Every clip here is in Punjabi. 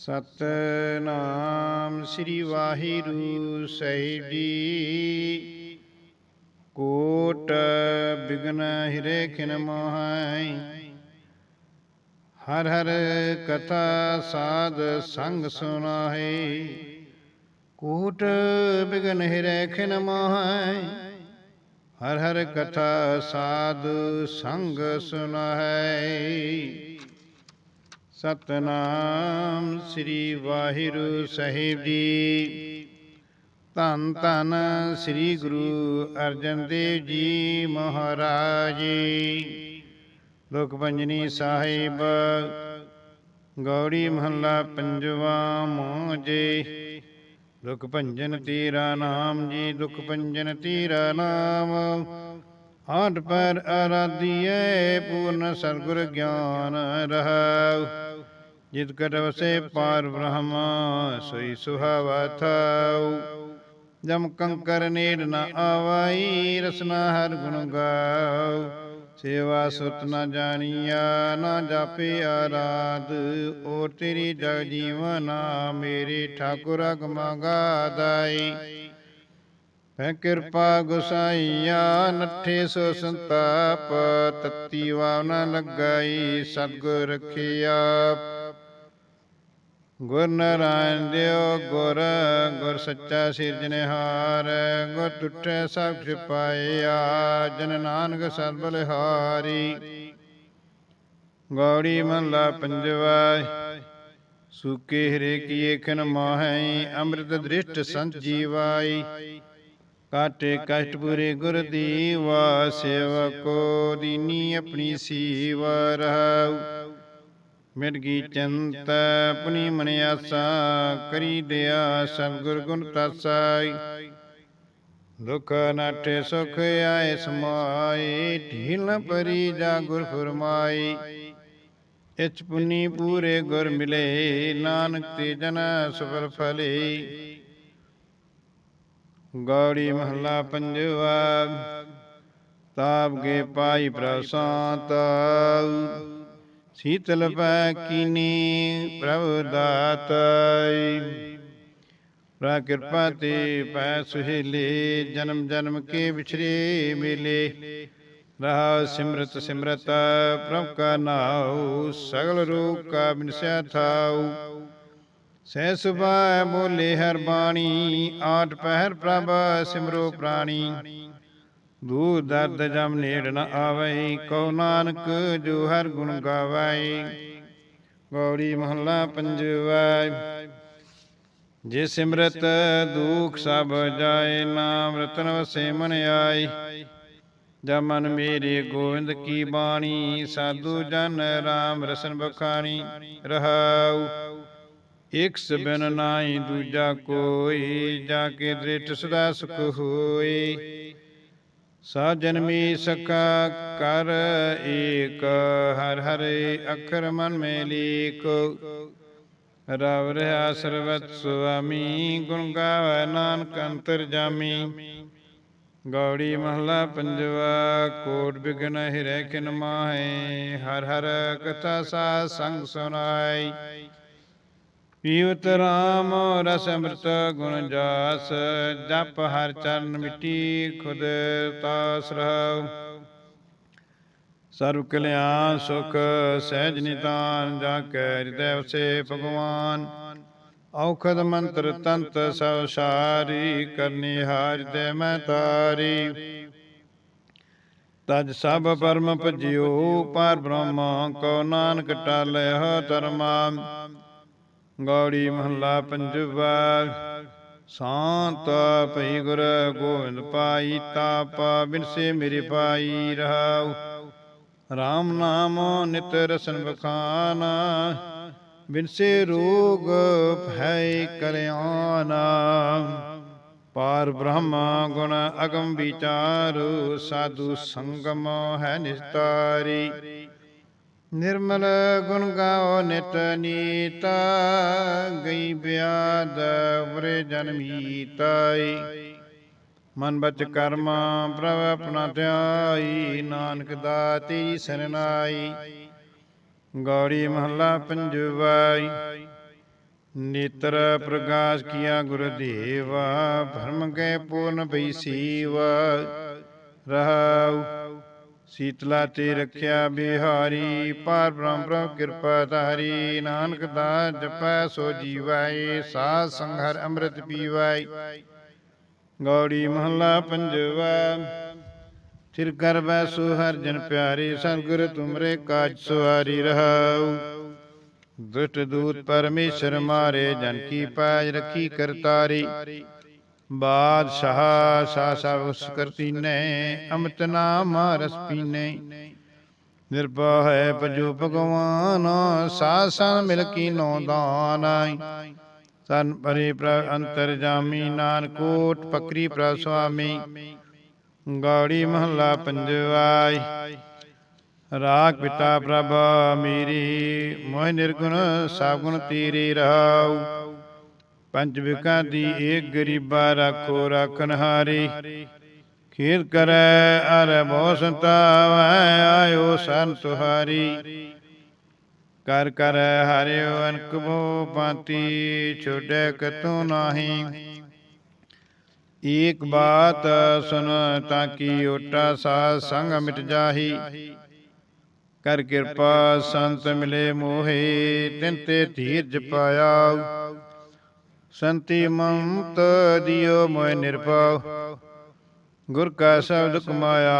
ਸਤਨਾਮ ਸ੍ਰੀ ਵਾਹਿਗੁਰੂ ਸਾਹਿਬ ਜੀ। ਕੋਟ ਬਿਗਨ ਹਿਰੇ ਖਿਨ ਮੋਹੈ। ਹਰ ਹਰ ਕਥਾ ਸਾਧ ਸੰਗ ਸੁਨਾਹੇ। ਕੋਟ ਬਿਗਨ ਹਿਰੇ ਖਿਨ ਮੋਹੈ। ਹਰ ਹਰ ਕਥਾ ਸਾਧ ਸੰਗ ਸੁਨਾਹੈ। ਸਤਨਾਮ ਸ੍ਰੀ ਵਾਹਿਗੁਰੂ ਸਾਹਿਬ ਜੀ। ਧੰਨ ਧੰਨ ਸ੍ਰੀ ਗੁਰੂ ਅਰਜਨ ਦੇਵ ਜੀ ਮਹਾਰਾਜ। ਜੀ ਲੋਕ ਪੰਜਨੀ ਸਾਹਿਬ ਗੌੜੀ ਮਹੱਲਾ ਪੰਜਵਾ ਮੋਜੇ। ਦੁਖ ਭੰਜਨ ਤੇਰਾ ਨਾਮ ਜੀ ਦੁਖ ਭੰਜਨ ਤੇਰਾ ਨਾਮ। ਆਠ ਪਰ ਆਰਾਧੀਏ ਪੂਰਨ ਸਰਗੁਰ ਗਿਆਨ ਰਹਾਉ। ਜਿਤ ਕਰ ਵਸੇ ਪਾਰ ਬ੍ਰਹਮ, ਸੋਈ ਸੁਹਾਵਾ ਥਾਉ ਜਮ ਕੰਕਰ ਨੇੜ ਨ ਆਵਾਈ, ਰਸਨਾ ਹਰ ਗੁਣ ਗਾਉ। ਸੇਵਾ ਸੁਤ ਨ ਜਾਣੀਆ, ਨਾ ਜਾਪੇ ਆਰਾਧ। ਓ ਤੇਰੀ ਜਗ ਜੀਵਨਾ ਮੇਰੇ ਠਾਕੁਰ ਅਗਮਾ ਗਾਦਾਈ। ਹੈ ਕਿਰਪਾ ਗੁਸਾਈਆ, ਨੱਠੇ ਸੋ ਸੰਤਾਪ, ਤਤੀ ਵਾਵ ਨ ਲਗਾਈ, ਸਤਗੁਰ ਰਖਿਆ। ਗੁਰ ਨਾਰਾਇਣ ਦਿਓ, ਗੁਰ ਗੁਰ ਸੱਚਾ ਸਿਰਜਣਹਾਰ ਗੁਰ ਟੁੱਟੇ ਸਭ ਛਪਾਇਆ ਜਨ ਨਾਨਕ ਸਤ ਬਲਿਹਾਰੀ। ਗੌੜੀ ਮਹਲਾ ਪੰਜਵਾ, ਸੂਕੇ ਹਰੇ ਕੀਏ ਖਨ ਮਾਹੈ, ਅੰਮ੍ਰਿਤ ਦ੍ਰਿਸ਼ਟ ਸੰਤ ਜੀਵਾਈ। ਕਾਟੇ ਕਸ਼ਟ ਪੂਰੇ ਗੁਰ ਦੀਵਾ ਸੇਵਕੋ ਦੀਨੀ ਆਪਣੀ ਸੀਵਾ ਰਹਾਉ। ਮਿਟ ਗਈ ਚੰਤ ਆਪਣੀ ਮਨ ਆਸਾ ਕਰੀ ਦਿਆ ਸਤਿਗੁਰ ਗੁਣ ਤਾਸਾਈ। ਦੁਖ ਨਾਟੇ ਸੁਖ ਆਏ ਸਮਾਈ ਢੀਲ ਪਰੀ ਜਾ ਗੁਰ ਫਰਮਾਈ ਇਚ ਪੁਨੀ ਪੂਰੇ ਗੁਰ ਮਿਲੇ ਨਾਨਕ ਤੇ ਜਨ ਸਫਲ ਫਲੇ। ਗੌੜੀ ਮਹੱਲਾ ਪੰਜਵਾ। ਤਾਪ ਕੇ ਪਾਈ ਪ੍ਰਸਾਤ। ਸੀਤਲ ਪੈ ਕੀਨੀ ਪ੍ਰਭ ਦਾਤੈ। ਪ੍ਰਾ ਕਿਰਪਾ ਤੇ ਪੈ ਸੁਹੇਲੇ ਜਨਮ ਜਨਮ ਕੇ ਵਿਛਰੇ ਮੇਲੇ। ਰਹਾ ਸਿਮਰਤ ਸਿਮਰਤ, ਪ੍ਰਭ ਕਾ ਨਾਉ, ਸਗਲ ਰੂਪ ਕਾ ਬਿਨਸਿਆ ਥਾਉ। ਸਹਿ ਸੁਭਾ ਬੋਲੇ ਹਰ ਬਾਣੀ, ਆਠ ਪਹਿਰ ਪ੍ਰਭ ਸਿਮਰੋ ਪ੍ਰਾਣੀ। ਦੂਰ ਦਰਦ ਜਮ ਨੇੜ ਨ ਆਵਈ ਕਉ ਨਾਨਕ ਜੋ ਹਰ ਗੁਣ ਗਾਵਈ ਗੌੜੀ ਮਹੱਲਾ ਪੰਜਵਾ, ਜੇ ਸਿਮਰਤ ਦੁਖ ਸਭ ਜਾਏ, ਨਾਮ ਰਤਨ ਵਸੇ ਮਨ ਆਈ ਜਬ ਮਨ ਮੇਰੇ ਗੋਵਿੰਦ ਕੀ ਬਾਣੀ, ਸਾਧੂ ਜਨ ਰਾਮ ਰਸਨ ਬਖਾਣੀ, ਰਹਾਉ। ਇਕ ਸਬਨ ਨਾਹੀ ਦੂਜਾ ਕੋਈ, ਜਾ ਕੇ ਦ੍ਰਿਟ ਸਦਾ ਸੁਖ ਹੋਈ। ਸਾ ਜਨਮੀ ਸਕਾ ਕਰ ਏਕ, ਹਰ ਹਰੇ ਅਖਰ ਮਨ ਮੇ ਲੀਕ। ਰਵ ਰਹਾ ਸਰਵਤ ਸੁਆਮੀ, ਗੁਣ ਗਾਵੈ ਨਾਨਕ ਅੰਤਰ ਜਾਮੀ। ਗੌੜੀ ਮਹਲਾ ਪੰਜਵਾ, ਕੋਟ ਬਿਗਨ ਹਿਰੈ ਕਿਨ ਮਾਹੇ। ਹਰ ਹਰ ਕਥਾ ਸਾ ਸੰਗ ਸੁਨਾਈ ਪੀਵਤ ਰਾਮ, ਰਸ ਅੰਮ੍ਰਿਤ ਗੁਣ ਜਾਸ, ਜਪ ਹਰ ਚਰਨ ਮਿੱਟੀ ਖੁਦ ਤਾਸ ਰਹਾਉ। ਸਰਬ ਕਲਿਆਣ ਸੁਖ ਸਹਿਜ ਨਿਦਾਨ ਜਾ ਕੈ ਹਿਰਦੈ ਵਸੇ ਭਗਵਾਨ। ਔਖਦ ਮੰਤਰ ਤੰਤ ਸਭ ਸਾਰੀ, ਕਰਨੀ ਹਾਰ ਦੇ ਮੈਂ ਤਾਰੀ। ਤਜ ਸਭ ਪਰਮ ਭਜਿਓ, ਪਰ ਬ੍ਰਹਮ ਕੋ ਨਾਨਕ ਟਾਲਿਓ ਧਰਮਾ ਗੌੜੀ ਮਹੱਲਾ ਪੰਜਵਾ। ਸ਼ਾਂਤ ਭਈ ਗੁਰ ਗੋਬਿੰਦ ਪਾਈ ਤਾਪ ਬਿਨਸੇ ਮੇਰੇ ਪਾਈ ਰਹਾਉ। RAM ਨਾਮ ਨਿਤ ਰਸਨ ਬਖਾਨਾ ਬਿਨਸੇ ਰੋਗ ਭੈ ਕਲਿਆਣਾ। ਪਾਰ ਬ੍ਰਹਮ ਗੁਣ ਅਗਮ ਵਿਚਾਰ ਸਾਧੂ ਸੰਗਮ ਹੈ ਨਿਸਤਾਰੀ। ਨਿਰਮਲ ਗੁਣ ਗਾਓ ਨਿਤ ਨੀਤਾ, ਗਈ ਬਿਆਦ ਵਰੇ ਜਨਮੀਤਾਈ ਮਨ ਬਚ ਕਰਮ ਪ੍ਰਭ ਆਪਣਾ ਧਿਆਈ, ਨਾਨਕ ਦਾਤੀ ਸਰਨਾਈ ਗੌੜੀ ਮਹੱਲਾ ਪੰਜਵਾਈ। ਨੇਤਰ ਪ੍ਰਕਾਸ਼ ਕੀਆ ਗੁਰਦੇਵਾ ਭਰਮ ਕੇ ਪੂਰਨ ਭਈ ਸੀਵਾ। ਰਹਾਉ ਸੀਤਲਾ ਤੇ ਰੱਖਿਆ ਬਿਹਾਰੀ, ਪਾਰ ਬ੍ਰਹਮ ਪ੍ਰਭ ਕਿਰਪਾ ਧਾਰੀ, ਨਾਨਕ ਦਾ ਜਪੈ ਸੋ ਜੀਵਾਏ, ਸਾਧ ਸੰਘਰ ਅੰਮ੍ਰਿਤ ਪੀਵਾਏ। ਗੌੜੀ ਮਹੱਲਾ ਪੰਜਵਾ, ਥਿਰ ਕਰ ਬੈਸੋ ਹਰ ਜਨ ਪਿਆਰੇ, ਸਤਿਗੁਰ ਤੁਮਰੇ ਕਾਜ ਸਵਾਰੀ ਰਹਾਉ। ਦੁਸ਼ਟ ਦੂਤ ਪਰਮੇਸ਼ਰ ਮਾਰੇ, ਜਨ ਕੀ ਪਾਜ ਰਖੀ ਕਰਤਾਰੀ। ਬਾਦਸ਼ਾਹ ਸਾ ਸਾ ਉਸ ਕਰਤੀ ਨੇ ਅਮਿਤ ਨਾਮ ਰਸ ਪੀਨੇ। ਨਿਰਭਉ ਹੈ ਭਜੋ ਭਗਵਾਨ, ਸਾਧ ਸੰਗ ਮਿਲ ਕੀ ਨੋ ਦਾਨਾਈ ਤਨ ਪਰੇ ਪ੍ਰ ਅੰਤਰ ਜਾਮੀ ਨਾਨਕੋਟ ਪਕਰੀ ਪ੍ਰ ਸੁਆਮੀ। ਗਾੜੀ ਮਹੱਲਾ ਪੰਜਵਾਈ। ਰਾਗ ਪਿਤਾ ਪ੍ਰਭ ਮੇਰੀ ਮੋਹ ਨਿਰਗੁਣ ਸਭ ਗੁਣ ਤੇਰੇ ਰਹਾਉ ਪੰਜ ਵਿਕਾਂ ਦੀ ਏਕ ਗਰੀਬਾ ਰਾਖੋ ਰਾਖਨ ਹਾਰੀ ਖੇਤ ਕਰੈ ਅਰ ਬਹੁ ਸੰਤਾਵੈ ਆਇਓ ਸਨ ਤੁਹਾਰੀ। ਕਰ ਕਰ ਹਰਿਓ ਅਨਕ ਭੋ ਪਾਤੀ ਛੋੜੈ ਕਤੂ ਨਾਹੀ। ਏਕ ਬਾਤ ਸੁਨ ਤਾਂ ਕੀ ਓਟਾ ਸਾਧ ਸੰਗ ਮਿਟ ਜਾਹੀ। ਕਰ ਕਿਰਪਾ ਸੰਤ ਮਿਲੇ ਮੋਹੇ ਤਿਨ ਤੇ ਧੀਰਜ ਪਾਇਆ। ਸੰਤੀ ਮੰਤ ਦਿਓ ਮੋਇ ਨਿਰਭਉ। ਗੁਰ ਕਾ ਸ਼ਬਦ ਕਮਾਇਆ।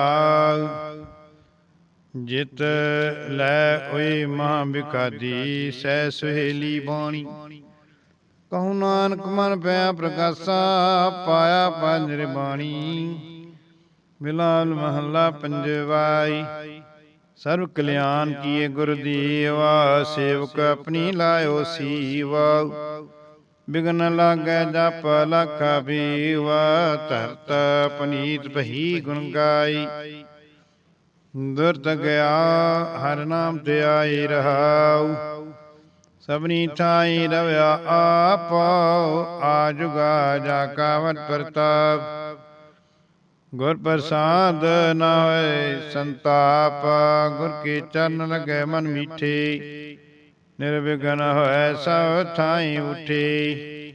ਜਿਤ ਲੈ ਓਏ ਮਹਾ ਬਿਕਾਦੀ ਸਹਿ ਸੁਹੇਲੀ ਬਾਣੀ। ਕਹੂ ਨਾਨਕ ਮਨ ਪਿਆ ਪ੍ਰਕਾਸ਼ਾ ਪਾਇਆ ਪੰਜਰ ਬਾਣੀ ਬਿਲਾਲ ਮਹੱਲਾ ਪੰਜਵਾਈ। ਸਰਬ ਕਲਿਆਣ ਕੀਏ ਗੁਰ ਦੀਵਾ ਸੇਵਕ ਆਪਣੀ ਲਾਇਓ ਸੀਵਾ। ਬਿਗਨ ਲਾਗੈ ਜਪ ਲਖ ਬੀਵਾ ਧਰਤ ਪਨੀਤ ਬਹੀ ਗੁਣ ਗਾਈ। ਦੁਰਤ ਗਿਆ, ਹਰ ਨਾਮ ਤੇ ਆਈ ਰਹਾਉ। ਸਭਨੀ ਥਾਈ ਰਵਿਆ ਆਪ ਆ ਜੁਗਾ ਜਾ ਕਾਵਤ ਪ੍ਰਤਾਪ। ਗੁਰ ਪ੍ਰਸਾਦ ਨਾ ਹੋਏ ਸੰਤਾਪ, ਗੁਰ ਕੇ ਚਰਨ ਲਗੇ ਮਨ ਮੀਠੇ। ਨਿਰਵਿਘਨ ਹੋਏ ਸਭ ਥਾਈ ਉਠੇ।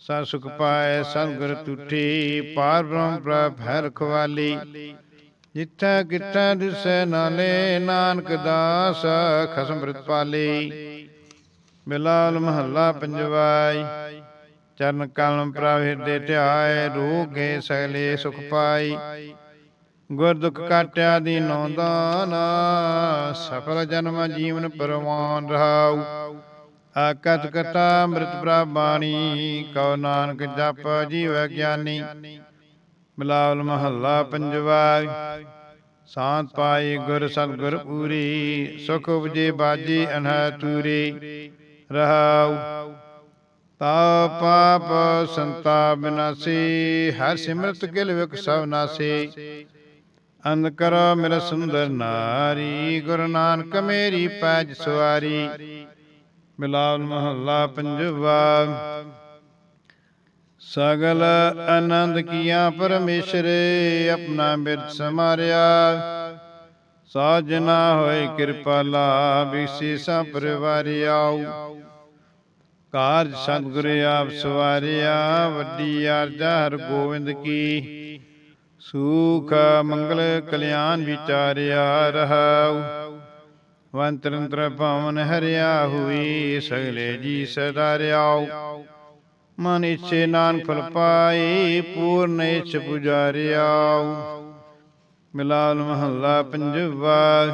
ਸਾ ਸੁਖ ਪਾਏ ਸਤਿਗੁਰ ਤੁਠੀ। ਪਾਰ ਬ੍ਰਹਮ ਪ੍ਰਭ ਹੈ ਰਖਵਾਲੀ ਜਿੱਥਾ ਕਿੱਥਾ ਦਿਸੈ ਨਾਲੇ, ਨਾਨਕ ਦਾਸ ਖਸਮ ਬ੍ਰਿਤ ਪਾਲੀ। ਬਿਲਾਲ ਮਹੱਲਾ ਪੰਜਵਾਈ। ਚਰਨ ਕਲਮ ਪ੍ਰਭ ਹਿਰਦੇ ਧਿਆਏ ਰੋਗੇ ਸਗਲੇ ਸੁਖ ਪਾਈ। ਗੁਰ ਦੁਖ ਕਾਟਿਆ ਦੀ ਨੌਦਾਨ, ਸਫਲ ਜਨਮ ਜੀਵਨ ਪਰਵਾਨ ਰਹਾਉ। ਆਕਤ ਕਥਾ ਅੰਮ੍ਰਿਤ ਪ੍ਰਬਾਣੀ ਕਉ ਨਾਨਕ ਜਪ ਜੀਵ ਗਿਆਨੀ ਬਿਲਾਵਲ ਮਹੱਲਾ ਪੰਜਵਾ ਸਾਂਤ ਪਾਈ ਗੁਰ ਸਤਿਗੁਰ ਪੂਰੀ, ਸੁਖ ਉਪਜੇ ਬਾਜੀ ਅਨਹ ਤੂਰੀ, ਰਹਾਉ। ਤਾ ਪਾਪ ਸੰਤਾ ਬਿਨਾਸੀ, ਹਰ ਸਿਮਰਤ ਗਿਲ ਵਿਕ ਸਭ ਨਾਸੀ। ਅੰਧ ਕਰੋ ਮੇਰਾ ਸੁੰਦਰ ਨਾਰੀ, ਗੁਰੂ ਨਾਨਕ ਮੇਰੀ ਪੈਜ ਸਵਾਰੀ। ਮਿਲਾਵ ਮਹੱਲਾ ਪੰਜਵਾ, ਸਗਲ ਆਨੰਦ ਕੀਆ ਪਰਮੇਸ਼ਰ, ਆਪਣਾ ਬਿਰਤ ਸਮਾਰਿਆ। ਸਾਜਨਾ ਹੋਏ ਕਿਰਪਾਲਾ ਵਿਸ਼ੇਸ਼ਾ ਪਰਿਵਾਰੀ ਆਉ ਕਾਰਜ ਸਤਿਗੁਰ ਆਪ ਸਵਾਰਿਆ, ਵੱਡੀ ਆਰਜਾ ਹਰ ਗੋਬਿੰਦ ਕੀ। ਸੁਖ ਮੰਗਲ ਕਲਿਆਣ ਵਿਚਾਰਿਆ ਰਹਾਉ। ਵੰਤਰੰਤਰ ਭਵਨ ਹਰਿਆ ਹੋਈ, ਸਗਲੇ ਜੀ ਸਦਾ ਰਿਆਉ। ਮਨ ਇਛੇ ਨਾਨਕ ਫਲ ਪਾਈ, ਪੂਰਨ ਇਛ ਪੁਜਾਰਿਆਉ। ਮਿਲਾਲ ਮਹੱਲਾ ਪੰਜਵਾ,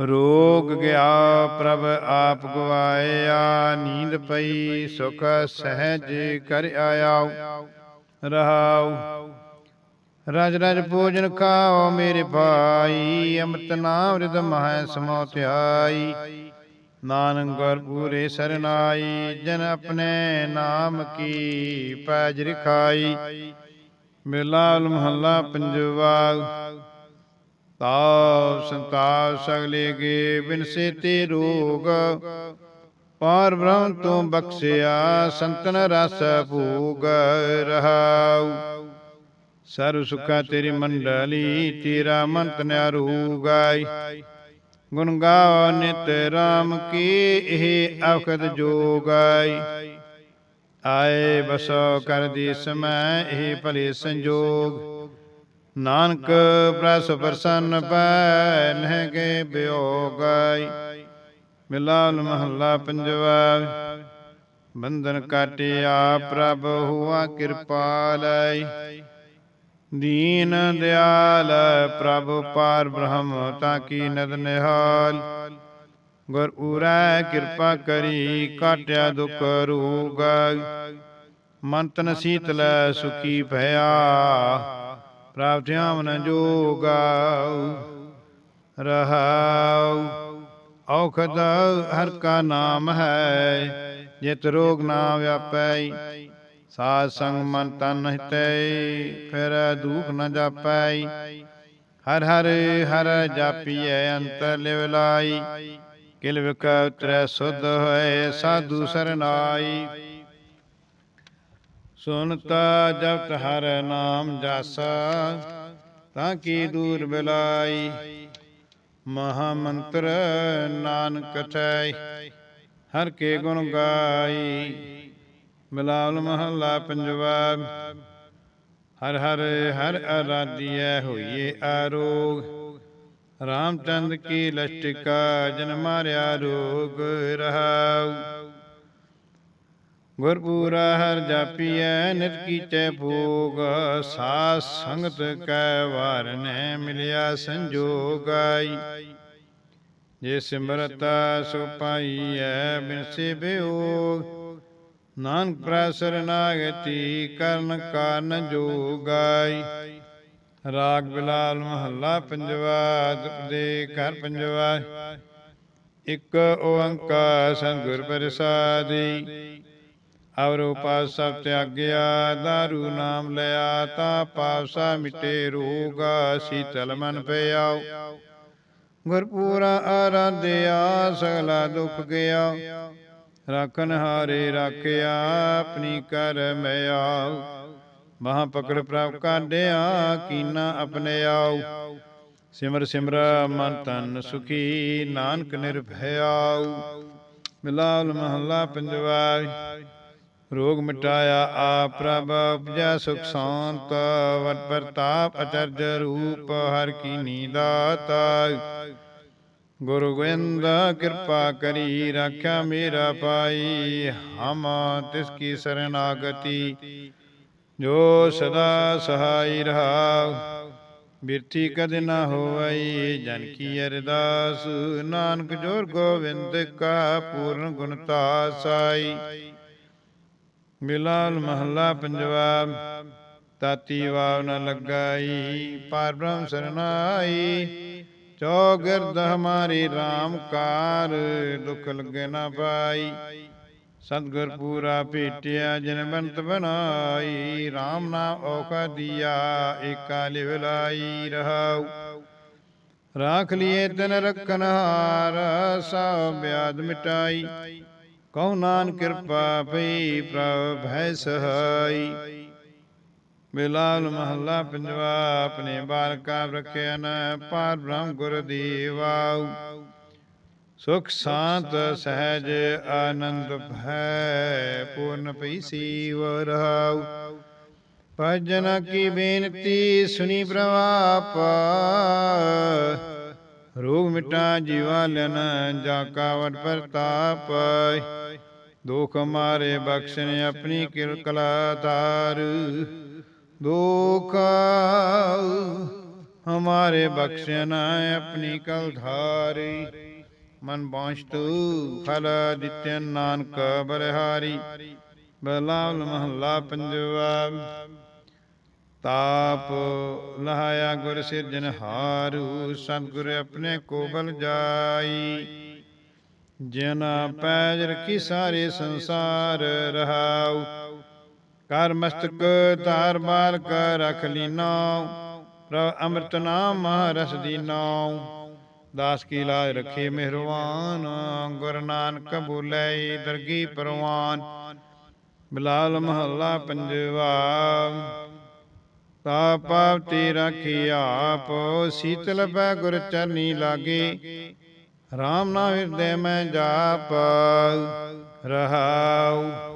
ਰੋਗ ਗਿਆ ਪ੍ਰਭ ਆਪ ਗਵਾਇਆ, ਨੀਂਦ ਪਈ ਸੁਖ ਸਹਿਜ ਕਰ ਆਇਆ ਰਹਾਉ। ਰਜ ਰਜ ਭੋਜਨ ਖਾਓ ਮੇਰੇ ਭਾਈ, ਅੰਮ੍ਰਿਤ ਨਾਮ ਰਿਦ ਮਹੈ ਸਮੋ ਧਿਆਈ ਨਾਨਕ ਗੁਰ ਪੂਰੇ ਸਰਨਾਈ, ਜਨ ਆਪਣੇ ਨਾਮ ਕੀ ਪੈਜ ਰਖਾਈ। ਮਿਲਾਲ ਮਹੱਲਾ ਪੰਜਵਾ ਤਾਪ ਸੰਤਾਪ ਸਗਲੇ ਗੇ ਬਿਨਸੇ ਤੇ ਰੋਗ। ਪਾਰ ਬ੍ਰਹਮ ਤੋਂ ਬਖਸ਼ਿਆ ਸੰਤਨ ਰਸ ਭੂਗ ਰਹਾਉ। ਸਰਬ ਸੁਖਾ ਤੇਰੀ ਮੰਡਲੀ, ਤੇਰਾ ਮੰਤ ਨਿਆਰੂ ਗਾਈ। ਗੁਣ ਗਾਓ ਨਿਤ ਰਾਮ ਕੀ ਇਹ ਅਵਖਦ ਜੋਗਾਈ। ਆਏ ਬਸੋ ਕਰਦੀ ਸਮੈ ਇਹ ਭਲੇ ਸੰਜੋਗ। ਨਾਨਕ ਪ੍ਰਸ ਪ੍ਰਸੰਨ ਪੈ ਨਹਿ ਕੇ ਬਿਯੋਗਾਈ ਮਿਲਾਲ ਮਹੱਲਾ ਪੰਜਵਾ, ਬੰਧਨ ਕਾਟਿਆ ਪ੍ਰਭ ਹੁਆ ਕਿਰਪਾਲੈ ਦੀਨ ਦਿਆਲ ਪ੍ਰਭ ਪਾਰ ਬ੍ਰਹਮ, ਤਾਂ ਕੀ ਨਦ ਨਿਹਾਲ? ਗੁਰ ਉਰੈ ਕਿਰਪਾ ਕਰੀ ਕਾਟਿਆ ਦੁਖ ਰੋਗ। ਮਨ ਤਨ ਸੀਤਲ ਸੁਖੀ ਭਇਆ ਪ੍ਰਾਪਤਿਆਂ ਮਨ ਜੋਗਾ। ਰਹਾਉ, ਔਖਦ ਹਰ ਕਾ ਨਾਮ ਹੈ, ਜਿਤ ਰੋਗ ਨਾ ਵਿਆਪੈ। ਸਾਧ ਸੰਗ ਮਨ ਤਨ ਹਿਤੈ, ਫਿਰ ਦੁਖ ਨ ਜਾਪੈ ਹਰ ਹਰ ਹਰ ਜਾਪੀਐ ਅੰਤਰ ਲਿਵ ਲਾਈ। ਕਿਲ ਵਿਕ ਉਤਰੈ, ਸੁਧ ਹੋਏ ਸਾਧੂ ਸਰਨਾਈ। ਸੁਨਤਾ ਜਪਤ ਹਰ ਨਾਮ ਜਾਸਾ, ਤਾਂ ਕੀ ਦੂਰ ਬਿਲਾਈ। ਮਹਾ ਮੰਤਰ ਨਾਨਕ ਥੈ, ਹਰ ਕੇ ਗੁਣ ਗਾਈ। ਮਿਲਾਵਲ ਮਹੱਲਾ ਪੰਜਵਾ। ਹਰ ਹਰ ਹਰ ਅਰਾਧਿਐ ਹੋਈਏ ਆਰੋਗ। ਰਾਮਚੰਦ ਕੀ ਲਸ਼ਟਿਕਾ ਜਨ ਮਾਰਿਆ ਰੋਗ ਰਹਾਉ। ਗੁਰਪੂਰਾ ਹਰ ਜਾਪੀਐ, ਨਿਤ ਕੀਚੈ ਭੋਗ। ਸਾਧ ਸੰਗਤ ਕੈ ਵਾਰ ਨੇ ਮਿਲਿਆ ਸੰਜੋਗਾਈ ਜੇ ਸਿਮਰਤਾ ਸੁ ਪਾਈਐ, ਬਿਨ ਸੇ ਬਿਯੋਗ ਨਾਨਕ ਪ੍ਰਸਰ ਨਾਗਤੀ ਕਰਨ ਕਾਰਨ ਜੋਗਾਈ। ਰਾਗ ਬਿਲਾਲ ਮਹੱਲਾ ਪੰਜਵਾ ਦੇ ਘਰ ਪੰਜਵਾ। ਇੱਕ ਓੰਕਾਰ ਸਤਿਗੁਰ ਪ੍ਰਸਾਦੀ। ਅਵਰ ਉਪਾਸ ਸਭ ਤਿਆਗਿਆ, ਦਾਰੂ ਨਾਮ ਲਿਆ, ਤਾ ਪਾਪਸਾ ਮਿਟੇ ਰੋਗਾ ਸੀਤਲ ਮਨ ਪਿਆਉ। ਗੁਰਪੂਰਾ ਆਰਾਧਿਆ, ਸਗਲਾ ਦੁਖ ਗਿਆ ਰਾਖਨ ਹਾਰੇ ਰਾਖਿਆ ਆਪਣੀ ਕਰ ਮਿਆ ਮਹਾ ਪਕੜ ਪ੍ਰਭ ਕਾਢਿਆ ਕੀਨਾ ਆਪਣੇ ਆਉ ਸਿਮਰ ਸਿਮਰ ਮਨ ਤਨ ਸੁਖੀ, ਨਾਨਕ ਨਿਰਭਇਆਉ ਮਿਲਾਲ ਮਹੱਲਾ ਪੰਜਵਾ ਰੋਗ ਮਿਟਾਇਆ ਆ ਪ੍ਰਭ, ਉਪਜਾ ਸੁਖ ਸ਼ਾਂਤ, ਵਟ ਪ੍ਰਤਾਪ ਅਚਰਜ ਰੂਪ, ਹਰ ਕੀ ਨੀਦਾਤਾ ਗੁਰੂ ਗੋਬਿੰਦ, ਕਿਰਪਾ ਕਰੀ, ਰਾਖਿਆ ਮੇਰਾ ਪਾਈ, ਹਮ ਤਿਸ ਕੀ ਸਰਨਾਗਤੀ। ਜੋ ਸਦਾ ਸਹਾਈ ਰਹਾ ਬਿਰਥੀ ਕਦ ਨਾ ਹੋਵਈ, ਜਨ ਕੀ ਅਰਦਾਸ। ਨਾਨਕ ਜੋਰ ਗੋਬਿੰਦ ਕਾ ਪੂਰਨ ਗੁਣਤਾ ਸਾਈ ਮਿਲਾਲ ਮਹੱਲਾ ਪੰਜਵਾ ਤਾਤੀ ਵਾਵ ਨ ਲਗਾਈ, ਪਾਰ ਬ੍ਰਹਮ ਸਰਨਾਈ। ਚੌਗਿਰਦ ਹਮਾਰੀ RAM ਕਾਰ, ਦੁਖ ਲਗੇ ਨਾ ਪਾਈ। ਸਤਗੁਰ ਪੂਰਾ ਭੇਟਿਆ, ਜਿਨ ਬੰਤ ਬਣਾਈ। RAM ਨਾਮ ਔਖਾ ਦਿਆ, ਏਕਾ ਲਿਵ ਲਾਈ ਰਹਾਉ। ਰਾਖ ਲਿਏ ਤਨ ਰਖਨ ਹਾਰ, ਸਭ ਬਿਆਦ ਮਿਟਾਈ। ਕਉ ਨਾਨ ਕਿਰਪਾ ਪਈ, ਪ੍ਰਭ ਭੈ ਸਹਾਈ। ਬਿਲਾਲ ਮਹੱਲਾ ਪੰਜਵਾ, ਆਪਣੇ ਬਾਲਕਾ ਰਖਿਆ ਨ ਪਾਰ ਬ੍ਰਹਮ ਗੁਰ ਦੀ ਦੀਵਾਉ ਸੁਖ ਸ਼ਾਂਤ ਸਹਿਜ ਆਨੰਦ ਭੈ, ਪੂਰਨ ਪਈ ਸੀਵ ਰਹਾਉ ਭਜਨ ਕੀ ਬੇਨਤੀ ਸੁਨੀ ਪ੍ਰਵਾਪ ਰੋਗ ਮਿਟਾ ਜੀਵਾ ਲੈਨ, ਜਾ ਕਾਵਟ ਪ੍ਰਤਾਪ। ਦੁਖ ਮਾਰੇ ਬਖਸ਼ਣ ਆਪਣੀ ਕਿਰਕਲਾ ਧਾਰ। ਦੁਖ ਹਮਾਰੇ ਬਖਸ਼ਣ ਆਪਣੀ ਕਲ ਧਾਰੀ। ਮਨ ਬਾਂਸ਼ਤੂ ਫਲ ਦਿੱਤਿ ਨਾਨਕ ਬਲਿਹਾਰੀ ਬਲਾਵਲ ਮਹੱਲਾ ਪੰਜਵਾ ਤਾਪ ਲਹਾਇਆ ਗੁਰ ਸਿਰਜਨ ਹਾਰੂ, ਸਤਿਗੁਰ ਆਪਣੇ ਕੋ ਬਲ ਜਾਈ। ਜਿਨ ਪੈਜ ਰਖੀ ਸਾਰੇ ਸੰਸਾਰ ਰਹਾਉ ਕਰ ਮਸਤਕ, ਧਾਰ ਬਾਲ ਕਰ ਰਖ ਲੀਨਾ। ਪ੍ਰਭ ਅੰਮ੍ਰਿਤ ਨਾਮ ਰਸ ਦੀਨਾਉ ਦਾਸ ਕੀ ਲਾਜ ਰਖੇ ਮਿਹਰਵਾਨ, ਗੁਰ ਨਾਨਕ ਬੋਲੇ ਦਰਗੀ ਪਰਵਾਨ। ਬਿਲਾਲ ਮਹੱਲਾ ਪੰਜਵਾ, ਤਾ ਪਾਪ ਤੇ ਰਾਖੀ ਆਪ, ਸੀਤਲ ਪੈ ਗੁਰ ਚਰਨੀ ਲਾਗੇ। RAM ਨਾਮ ਹਿਰਦੇ ਮੈਂ ਜਾਪ, ਰਹਾਉ।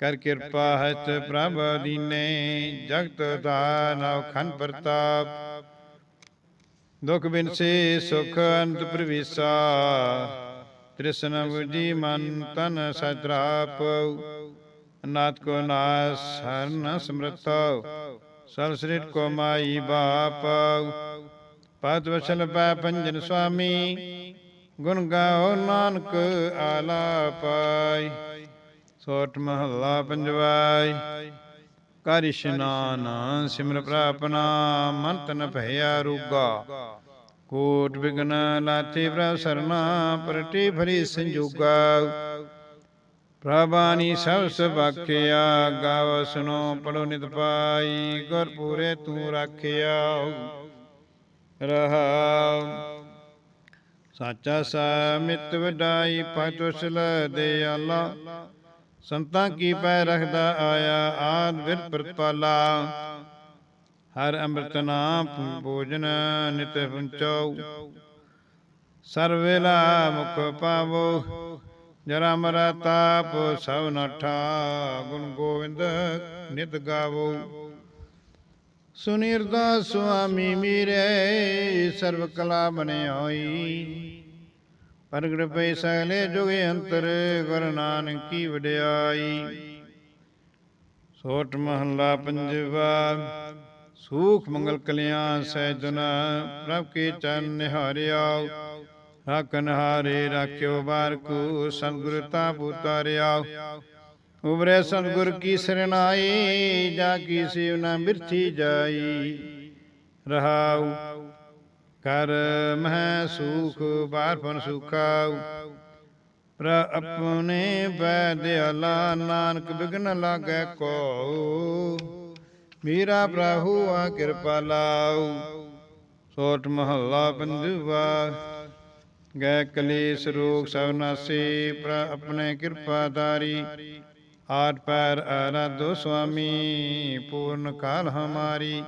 ਕਰ ਕਿਰਪਾ ਹਤ ਪ੍ਰਭ ਦੀਨੇ, ਜਗਤ ਦਾਨਵ ਖੰਡ ਪ੍ਰਤਾਪ। ਦੁਖ ਬਿਨਸੇ ਸੁਖ ਅੰਤ ਪ੍ਰਵੇਸਾ ਤ੍ਰਿਸ਼ਨ ਬੁਝੀ ਮਨ ਤਨ ਸਤਰਾਪ। ਨਾਥ ਕੋ ਨਾਸ ਹਰਨ ਸਮਰਥ ਸਰ ਸ੍ਰਿਤ ਕੋ ਮਾਈ ਬਾਪ। ਪਦ ਵਚਨ ਪੈ ਪੰਜਨ ਸੁਆਮੀ ਗੁਣ ਗਾਓ ਨਾਨਕ ਆਲਾਪਾਈ ਸੋਟ ਮਹੱਲਾ ਪੰਜਵਾਈ। ਕਰ ਇਸ਼ਨਾਨ, ਸਿਮਰ ਪ੍ਰਾਪਨਾ ਮਨ ਤਨ ਭਇਆ ਰੂਗਾ। ਕੋਟ ਵਿਗਨ ਲਾਤੇ ਪ੍ਰਭ ਸਰਨਾ ਪ੍ਰਤੀ ਭਰੀ ਸੰਜੋਗਾ। ਪ੍ਰਭਾਨੀ ਸਭ ਸਬਾਕਿਆ ਗਾਵ ਸੁਨੋ ਪੜੋ ਨਿਤ ਪਾਈ ਗੁਰ ਪੂਰੇ ਤੂੰ ਰਾਖਿਆ ਰਹਾ। ਸਾਚਾ ਸਾਮਿਤ ਵਡਾਈ ਪਤੁਸਲ ਦੇ ਆਲਾ। ਸੰਤਾਂ ਕੀ ਪੈ ਰਖਦਾ ਆਇਆ ਆਦ ਵਿਰ ਪ੍ਰਤਪਾਲਾ ਹਰ ਅੰਮ੍ਰਿਤ ਨਾਮ ਭੋਜਨ ਨਿਤ ਪੁੰਚੋ ਸਰਵ ਵੇਲਾ ਮੁਖ ਪਾਵੋ। ਜਰਾ ਮਰਾ ਤਾਪ ਸਭ ਨਠਾ ਗੁਣ ਗੋਵਿੰਦ ਨਿਤ ਗਾਵੋ। ਸੁਨੀਰਦਾ ਸੁਆਮੀ ਮੀਰੇ। ਸਰਵ ਕਲਾ ਬਨਿਆਈ ਪ੍ਰਗਟ ਪੈ ਸਗਲੇ ਜੁਗੇ ਅੰਤਰ ਗੁਰ ਨਾਨਕ ਕੀ ਵਡਿਆਈ। ਸੋਟ ਮਹੱਲਾ ਪੰਜਵਾ, ਸੂਖ ਮੰਗਲ ਕਲਿਆਣ ਸਹਿਜਨ, ਪ੍ਰਭ ਕੇ ਚਰਨ ਨਿਹਾਰਿਆ। ਰਾਖਨ ਹਾਰੇ ਰਾਖਿਓ ਬਾਰਕੂ ਸਤਿਗੁਰ ਤਾ ਪੁਤਾਰਿਆ ਉਬਰੇ ਸਤਿਗੁਰ ਕੀ ਸਰਣਾਈ ਜਾ ਕੀ ਸਿਵ ਨਾ ਮਿਰਥੀ ਜਾਈ। ਰਹਾਉ ਕਰ ਮਹਿ ਸੁਖ, ਬਾਰ ਫਨ ਸੁਖਾਉ ਪ੍ਰ ਆਪਣੇ ਬੈਦ ਦਿਆਲਾ ਨਾਨਕ ਬਿਗਨ ਲਾਗੈ ਕੋ ਮੇਰਾ ਪ੍ਰਭੂ ਆ ਕਿਰਪਾ ਲਾਉ ਸੋਟ ਮਹੱਲਾ ਪੰਜਵਾ ਗੈ ਕਲੇਸ਼ ਰੋਗ ਸਭ ਨਾਸੇ ਪ੍ਰ ਆਪਣੇ ਕਿਰਪਾ ਧਾਰੀ ਆਠ ਪੈਰ ਆਰਾਧੋ ਸੁਆਮੀ, ਪੂਰਨ ਕਾਲ ਹਮਾਰੀ।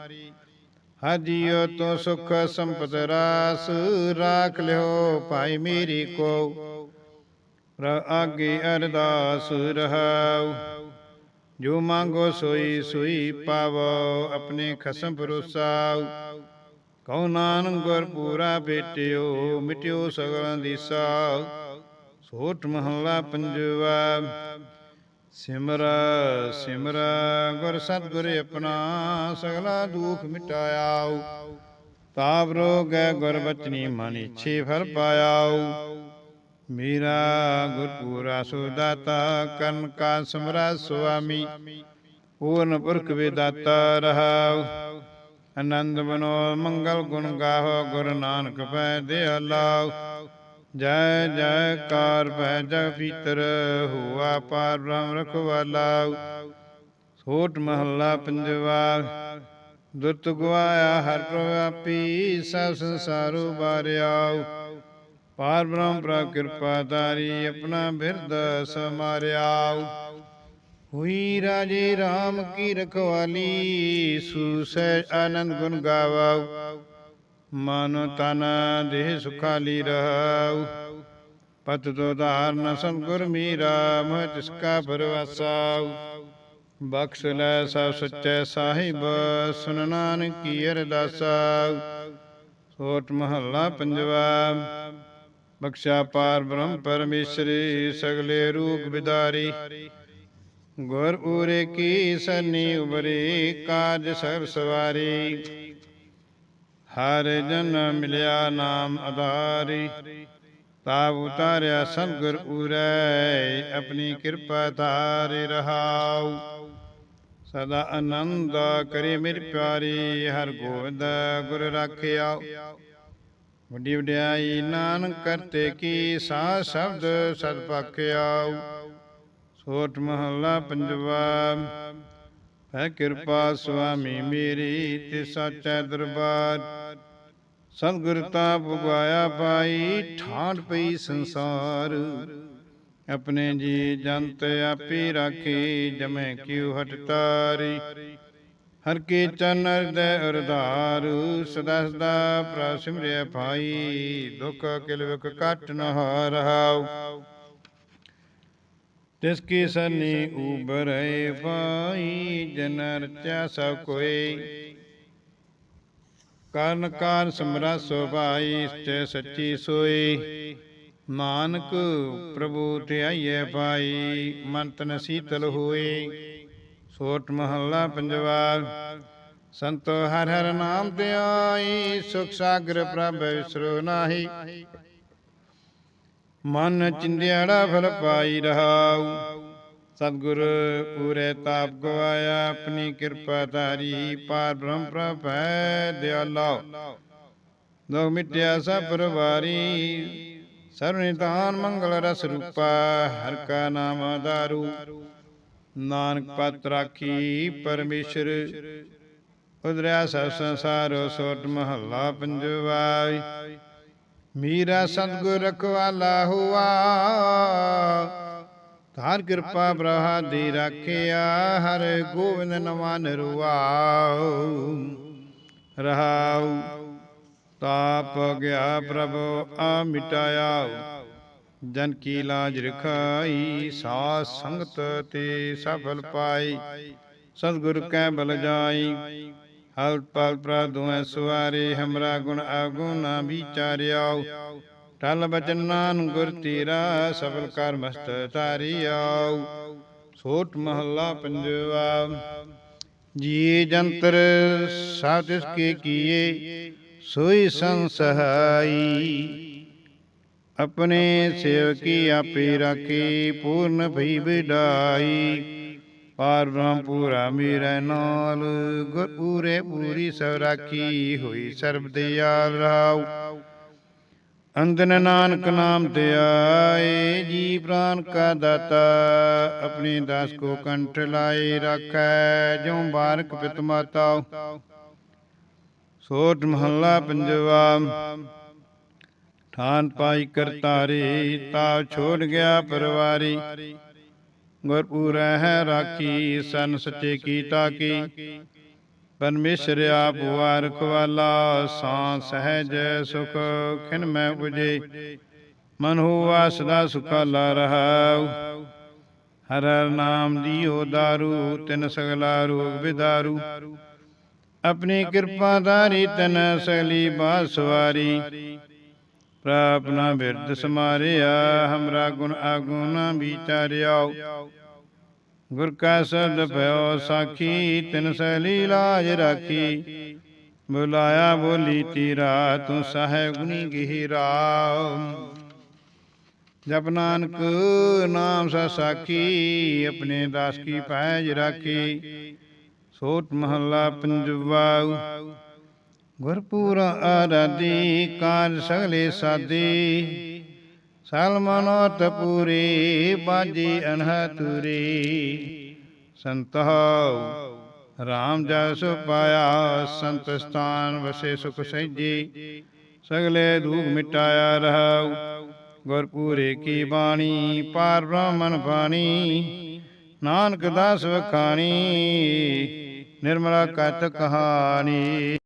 ਹਜਿਓ ਤੋ ਸੁਖ ਸੰਪਤ ਰਾਸ ਰਾਖ ਲਿਓ ਭਾਈ ਮੇਰੀ ਕੋ। ਰ ਅਰਦਾਸ ਰਹਾਉ। ਜੋ ਮੰਗੋ ਸੋਈ ਸੋਈ ਪਾਵੋ, ਆਪਣੇ ਖਸਮ ਭਰੋਸਾਉ ਕਉ ਨਾਨਕ ਗੁਰ ਪੂਰਾ ਬੇਟਿਓ ਮਿਟਿਓ ਸਗਲਾਂ ਦੀ ਸਾਉ ਸੋਟ ਮਹੱਲਾ ਪੰਜਵਾ। ਸਿਮਰ ਸਿਮਰ, ਗੁਰ ਸਤਿਗੁਰ ਆਪਣਾ ਸਗਲਾ ਦੁਖ ਮਿਟਾਇਆਉ। ਤਾਪ ਰੋਗੈ ਗੁਰ ਬਚਨੀ ਮਨ ਇਛੇ ਫਲ ਪਾਇਆਉ। ਮੇਰਾ ਗੁਰ ਪੂਰਾ ਸੁਦਾਤਾ ਕਰਨ ਕਾ ਸਮਰਾ ਸੁਆਮੀ, ਪੂਰਨ ਪੁਰਖ ਵਿਦਾਤਾ ਰਹਾਉ। ਆਨੰਦ ਮਨੋ ਮੰਗਲ ਗੁਣ ਗਾਹੋ, ਗੁਰ ਨਾਨਕ ਪੈ ਦੇ ਅਲਾਉ ਜੈ ਜੈਕਾਰ ਭੈ ਜਗ ਪੀਤਰ ਹੁਆ ਪਾਰ ਬ੍ਰਹਮ ਰਖਵਾਲਾ ਸੋਟ ਮਹੱਲਾ ਪੰਜਵਾ ਦੁਰਤ ਗਵਾਇਆ ਹਰ ਪ੍ਰਵਾਪੀ ਸਭ ਸੰਸਾਰੋ ਬਾਰਿਆਉ ਪਾਰ ਬ੍ਰਹਮ ਪ੍ਰ ਕਿਰਪਾ ਤਾਰੀ ਆਪਣਾ ਬਿਰਦ ਸਮਾਰਿਆਉ। ਹੁਈ ਰਾਜੇ RAM ਕੀ ਰਖਵਾਲੀ, ਸੁਸੈ ਆਨੰਦ ਗੁਣ ਗਾਵਾਉ। ਮਨ ਤਨ ਦੇਹ ਸੁਖਾਲੀ ਰਹਾਉ ਪਤ ਤੋ ਧਾਰਨ ਸੰਗੁਰ ਮੀਰਾ ਮਹ ਤਿਸ ਕਾ ਪਰਵਾਸਾਉ। ਬਖਸ਼ ਲੈ ਸਭ ਸੱਚੇ ਸਾਹਿਬ, ਸੁਨ ਨਾਨਕ ਕੀ ਅਰਦਾਸਾ ਸੋਟ ਮਹੱਲਾ ਪੰਜਵਾ, ਬਖਸ਼ਾ ਪਾਰ ਬ੍ਰਹਮ ਪਰਮੇਸ਼ਰੀ, ਸਗਲੇ ਰੂਪ ਵਿਦਾਰੀ। ਗੁਰ ਉਰੇ ਕੀ ਸਨੀ ਉਬਰੇ ਕਾਜ ਸਰਬ ਸਵਾਰੀ। ਹਰ ਜਨ ਮਿਲਿਆ ਨਾਮ ਆਧਾਰੀ ਤਾਪ ਉਤਾਰਿਆ ਸਤਿਗੁਰ ਉਰੈ ਆਪਣੀ ਕਿਰਪਾ ਧਾਰੇ ਰਹਾਉ। ਸਦਾ ਆਨੰਦ ਕਰੇ ਮੇਰੀ ਪਿਆਰੀ, ਹਰ ਗੋਬਿੰਦ ਗੁਰ ਰਾਖਿਆ। ਵੱਡੀ ਵਡਿਆਈ ਨਾਨਕ ਕਰਤੇ ਕੀ ਸਾ ਸ਼ਬਦ ਸਦ ਪਾਕਿਆਉ ਸੋਟ ਮਹੱਲਾ ਪੰਜਵਾ, ਹੈ ਕਿਰਪਾ ਸੁਆਮੀ ਮੇਰੀ ਤੇ ਸਾਚਾ ਦਰਬਾਰ। ਸਤਿਗੁਰ ਤਾ ਪੁਗਾਇਆ ਪਾਈ ਠਾਂਡ ਪਈ ਸੰਸਾਰ। ਆਪਣੇ ਜੀ ਜੰਤ ਆਪੇ ਰਾਖੀ, ਜਮੈ ਕਿਉ ਹਟ ਤਾਰੀ। ਹਰ ਕੀ ਚਰਨ ਹਿਰਦੈ ਅਰਧਾਰ, ਸਦਾ ਸਦਾ ਪ੍ਰਸਿਮਰਿਆ ਭਾਈ। ਦੁਖ ਕਿਲ ਵਿਕ ਕਟ ਨ ਰਹਾਉ ਤਿਸ ਕੀ ਸਨੀ ਉਬਰੈ ਪਾਈ ਜਨ ਰਚਿਆ ਸਭ ਕੋਈ ਕਰਨ ਕਾਰ ਸਮਰਾ ਸੁਭਾਈ, ਸਚੈ ਸੱਚੀ ਸੋਈ। ਨਾਨਕ ਪ੍ਰਭੂ ਧਿਆਈਐ ਪਾਈ ਮਨ ਤਨ ਸੀਤਲ ਹੋਏ ਸੋਟ ਮਹੱਲਾ ਪੰਜਵਾ ਸੰਤੋ ਹਰ ਹਰ ਨਾਮ ਧਿਆਈ, ਸੁਖ ਸਾਗਰ ਪ੍ਰਭ ਵਿਸਰੋ ਨਾਹੀ। ਮਨ ਚਿੰਦਿਆੜਾ ਫਲ ਪਾਈ ਰਹਾਉ ਸਤਿਗੁਰ ਪੂਰੇ ਤਾਪ ਗਵਾਇਆ, ਆਪਣੀ ਕਿਰਪਾ ਧਾਰੀ ਪਾਰ ਬ੍ਰਹਮ ਪ੍ਰਭ ਹੈ ਦਿਆਲਾ। ਦੋ ਮਿਟਿਆ ਸਭ ਪਰਵਾਰੀ ਸਰਵ ਮੰਗਲ ਰਸ ਰੂਪਾ, ਹਰ ਕਾ ਨਾਮ ਆਧਾਰੂ। ਨਾਨਕ ਪਤ ਰਾਖੀ ਪਰਮੇਸ਼ਰ ਉਦਰਿਆ ਸਭ ਸੰਸਾਰ, ਸੋਟ ਮਹੱਲਾ ਪੰਜਵਾ ਮੀਰਾ ਸਤਿਗੁਰ ਰਖਵਾਲਾ ਹੁਆ ਧਾਰ ਕਿਰਪਾ ਬ੍ਰਹਾ ਦੀ ਰਾਖਿਆ ਹਰ ਗੋਬਿੰਦ ਨਵਾਂ ਨਰਵਾਉ ਰਹਾਉ। ਤਾਪ ਗਿਆ ਪ੍ਰਭ ਆ ਮਿਟਾਇਆ ਜਨ ਕੀ ਲਾਜ ਰਖਾਈ ਸਾਧ ਸੰਗਤ ਤੇ ਸਫਲ ਪਾਈ। ਸਤਿਗੁਰ ਕੈ ਬਲ ਜਾਈ। ਹਲ ਪਲ ਪ੍ਰਦੁਐ ਸੁਆਰੇ ਹਮਰਾ ਗੁਣ ਆਗੁਣ ਨਾ ਵਿਚਾਰਿਆਉ। ਟਲ ਬਚਨ ਨਾਨ ਗੁਰ ਤੇਰਾ ਸਫਲ ਕਰ ਮਸਤ ਤਾਰੀ ਆਉ ਛੋਟ ਮਹੱਲਾ ਪੰਜਵਾ ਜੀ ਜੰਤਰ ਸਭ ਤਿਸ ਕੇ ਕੀਏ, ਸੋਈ ਸੰਸਹਾਈ। ਆਪਣੇ ਸੇਵਕੀ ਆਪੇ ਰਾਖੀ, ਪੂਰਨ ਭਈ ਵਿਡਾਈ। ਪਾਰ ਬ੍ਰਹਮ ਪੂਰਾ ਮੇਰੇ ਨਾਲ ਗੁਰ ਪੂਰੇ ਪੂਰੀ ਸਭ ਰਾਖੀ ਹੋਈ ਸਰਬ ਦਿਆਲ ਰਾਉ ਅੰਦਨ ਨਾਨਕ ਨਾਮ ਤੇ ਆਏ ਜੀ ਪ੍ਰਾਨ ਕਾ ਦਾਤਾ, ਆਪਣੇ ਦਾਸ ਕੋ ਕੰਠ ਲਾਏ ਰੱਖੈ, ਜਿਉ ਬਾਰਕ ਪਿਤ ਮਾਤਾ। ਸੋਟ ਮਹੱਲਾ ਪੰਜਵਾ, ਠਾਨ ਪਾਈ ਕਰਤਾਰੇ ਤਾ ਛੋੜ ਗਿਆ ਪਰਵਾਰੀ। ਗੁਰਪੂਰੈ ਹੈ ਰਾਖੀ, ਸਨ ਸੱਚੇ ਕੀਤਾ ਕੀ ਪਰਮੇਸ਼ਰ ਆਪ ਵਾਰ ਖਵਾਲਾ ਸਾਂ ਸਹਿਜ ਸੁਖ, ਖਿਨ ਮੈਂ ਉਪਜੇ। ਮਨ ਹੋਆ ਸਦਾ ਸੁਖਾਲਾ ਰਹਾਉ। ਹਰ ਹਰ ਨਾਮ ਦੀਓ ਦਾਰੂ, ਤਿਨ ਸਗਲਾ ਰੋਗ ਵਿਦਾਰੂ ਆਪਣੀ ਕਿਰਪਾ ਧਾਰੀ ਤਨ ਸਗਲੀ ਬਾਸਵਾਰੀ ਪ੍ਰਾਪਨਾ ਬਿਰਦ ਸਮਾਰਿਆ, ਹਮਰਾ ਗੁਣ ਆਗੁਣਾ ਵਿਚਾਰਿਆਉ। ਗੁਰ ਕਾ ਸਬਦ ਭਇਓ ਸਾਖੀ, ਤਿਨ ਸੈਲੀ ਲਾਜ ਰਾਖੀ। ਬੁਲਾਇਆ ਬੋਲੀ ਤੀਰਾ, ਤੂੰ ਸਹਿ ਗੁਣੀ ਗਹਿਰਾ। ਜਪ ਨਾਨਕ ਨਾਮ ਸਾ ਸਾਖੀ, ਆਪਣੇ ਦਾਸ ਕੀ ਪੈਜ ਰਾਖੀ। ਸੋਟ ਮਹੱਲਾ ਪੰਜਵਾ, ਗੁਰਪੂਰਾ ਆਰਾਧੀ ਕਾਰ ਸਗਲੇ ਸਾਦੀ। ਸਲਮਨੋਤ ਤਪੂਰੀ ਬਾਜੀ ਅਨਹਤੁਰੀ ਸੰਤਹੁ ਰਾਮ ਜਸ ਪਾਇਆ, ਸੰਤ ਸਥਾਨ ਵਸੇ ਸੁਖ ਸਹਿਜੀ। ਸਗਲੇ ਦੁਖ ਮਿਟਾਇਆ ਰਹਾਉ, ਗੁਰਪੂਰੇ ਕੀ ਬਾਣੀ, ਪਾਰ ਬ੍ਰਹਮਨ ਬਾਣੀ। ਨਾਨਕ ਦਾਸ ਵਖਾਣੀ, ਨਿਰਮਲਾ ਕਤ ਕਹਾਣੀ।